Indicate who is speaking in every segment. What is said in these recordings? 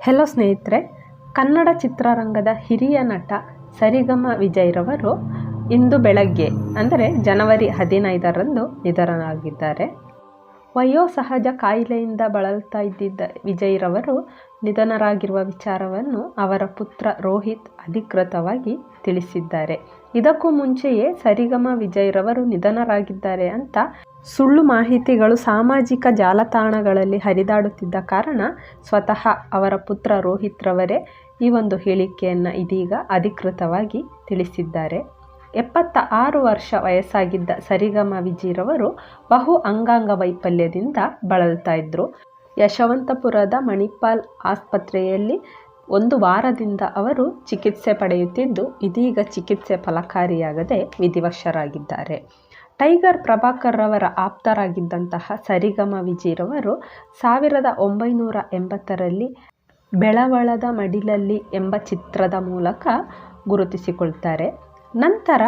Speaker 1: Hello ಸ್ನೇಹಿತರೆ ಕನ್ನಡ ಚಿತ್ರರಂಗದ ಹಿರಿಯ ನಟ ಸರಿಗಮ ವಿಜಯ್ರವರು ಇಂದು ಬೆಳಗ್ಗೆ ಅಂದರೆ ಜನವರಿ ಹದಿನೈದರಂದು ನಿಧನರಾಗಿದ್ದಾರೆ. ವಯೋಸಹಜ ಕಾಯಿಲೆಯಿಂದ ಬಳಲ್ತಾ ಇದ್ದಿದ್ದ ವಿಜಯ್ರವರು ನಿಧನರಾಗಿರುವ ವಿಚಾರವನ್ನು ಅವರ ಪುತ್ರ ರೋಹಿತ್ ಅಧಿಕೃತವಾಗಿ ತಿಳಿಸಿದ್ದಾರೆ. ಇದಕ್ಕೂ ಮುಂಚೆಯೇ ಸರಿಗಮ ವಿಜಯ್ರವರು ನಿಧನರಾಗಿದ್ದಾರೆ ಅಂತ ಸುಳ್ಳು ಮಾಹಿತಿಗಳು ಸಾಮಾಜಿಕ ಜಾಲತಾಣಗಳಲ್ಲಿ ಹರಿದಾಡುತ್ತಿದ್ದ ಕಾರಣ ಸ್ವತಃ ಅವರ ಪುತ್ರ ರೋಹಿತ್ ರವರೇ ಈ ಒಂದು ಹೇಳಿಕೆಯನ್ನು ಇದೀಗ ಅಧಿಕೃತವಾಗಿ ತಿಳಿಸಿದ್ದಾರೆ. ಎಪ್ಪತ್ತ ಆರು ವರ್ಷ ವಯಸ್ಸಾಗಿದ್ದ ಸರಿಗಮ ವಿಜಿರವರು ಬಹು ಅಂಗಾಂಗ ವೈಫಲ್ಯದಿಂದ ಬಳಲ್ತಾ ಇದ್ದರು ಯಶವಂತಪುರದ ಮಣಿಪಾಲ್ ಆಸ್ಪತ್ರೆಯಲ್ಲಿ ಒಂದು ವಾರದಿಂದ ಅವರು ಚಿಕಿತ್ಸೆ ಪಡೆಯುತ್ತಿದ್ದು, ಇದೀಗ ಚಿಕಿತ್ಸೆ ಫಲಕಾರಿಯಾಗದೆ ವಿಧಿವಶರಾಗಿದ್ದಾರೆ. ಟೈಗರ್ ಪ್ರಭಾಕರ್ ರವರ ಆಪ್ತರಾಗಿದ್ದಂತಹ ಸರಿಗಮ ವಿಜಿರವರು ಸಾವಿರದ ಒಂಬೈನೂರ ಎಂಬತ್ತರಲ್ಲಿ ಬೆಳವಳದ ಮಡಿಲಲ್ಲಿ ಎಂಬ ಚಿತ್ರದ ಮೂಲಕ ಗುರುತಿಸಿಕೊಳ್ತಾರೆ. ನಂತರ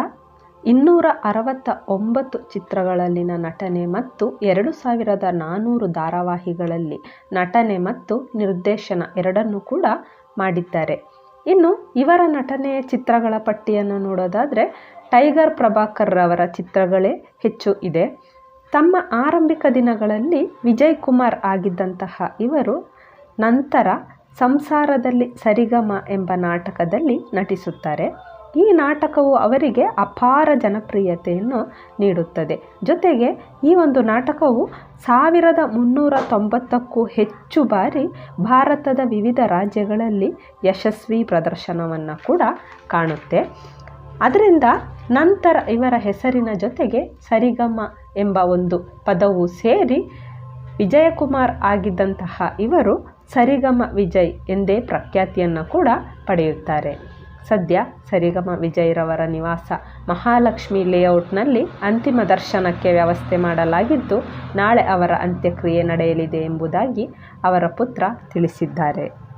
Speaker 1: ಇನ್ನೂರ ಅರವತ್ತ ಒಂಬತ್ತು ಚಿತ್ರಗಳಲ್ಲಿನ ನಟನೆ ಮತ್ತು ಎರಡು ಸಾವಿರದ ನಾನ್ನೂರು ಧಾರಾವಾಹಿಗಳಲ್ಲಿ ನಟನೆ ಮತ್ತು ನಿರ್ದೇಶನ ಎರಡನ್ನೂ ಕೂಡ ಮಾಡಿದ್ದಾರೆ. ಇನ್ನು ಇವರ ನಟನೆಯ ಚಿತ್ರಗಳ ಪಟ್ಟಿಯನ್ನು ನೋಡೋದಾದರೆ ಟೈಗರ್ ಪ್ರಭಾಕರ್ ರವರ ಚಿತ್ರಗಳೇ ಹೆಚ್ಚು ಇದೆ. ತಮ್ಮ ಆರಂಭಿಕ ದಿನಗಳಲ್ಲಿ ವಿಜಯ್ ಕುಮಾರ್ ಆಗಿದ್ದಂತಹ ಇವರು ನಂತರ ಸಂಸಾರದಲ್ಲಿ ಸರಿಗಮ ಎಂಬ ನಾಟಕದಲ್ಲಿ ನಟಿಸುತ್ತಾರೆ. ಈ ನಾಟಕವು ಅವರಿಗೆ ಅಪಾರ ಜನಪ್ರಿಯತೆಯನ್ನು ನೀಡುತ್ತದೆ. ಜೊತೆಗೆ ಈ ಒಂದು ನಾಟಕವು ಸಾವಿರದ ಮುನ್ನೂರ ತೊಂಬತ್ತಕ್ಕೂ ಹೆಚ್ಚು ಬಾರಿ ಭಾರತದ ವಿವಿಧ ರಾಜ್ಯಗಳಲ್ಲಿ ಯಶಸ್ವಿ ಪ್ರದರ್ಶನವನ್ನು ಕೂಡ ಕಾಣುತ್ತೆ. ಅದರಿಂದ ನಂತರ ಇವರ ಹೆಸರಿನ ಜೊತೆಗೆ ಸರಿಗಮ ಎಂಬ ಒಂದು ಪದವು ಸೇರಿ ವಿಜಯಕುಮಾರ್ ಆಗಿದ್ದಂತಹ ಇವರು ಸರಿಗಮ ವಿಜಯ್ ಎಂದೇ ಪ್ರಖ್ಯಾತಿಯನ್ನು ಕೂಡ ಪಡೆಯುತ್ತಾರೆ. ಸದ್ಯ ಸರಿಗಮ ವಿಜಯರವರ ನಿವಾಸ ಮಹಾಲಕ್ಷ್ಮಿ ಲೇಔಟ್ನಲ್ಲಿ ಅಂತಿಮ ದರ್ಶನಕ್ಕೆ ವ್ಯವಸ್ಥೆ ಮಾಡಲಾಗಿದ್ದು, ನಾಳೆ ಅವರ ಅಂತ್ಯಕ್ರಿಯೆ ನಡೆಯಲಿದೆ ಎಂಬುದಾಗಿ ಅವರ ಪುತ್ರ ತಿಳಿಸಿದ್ದಾರೆ.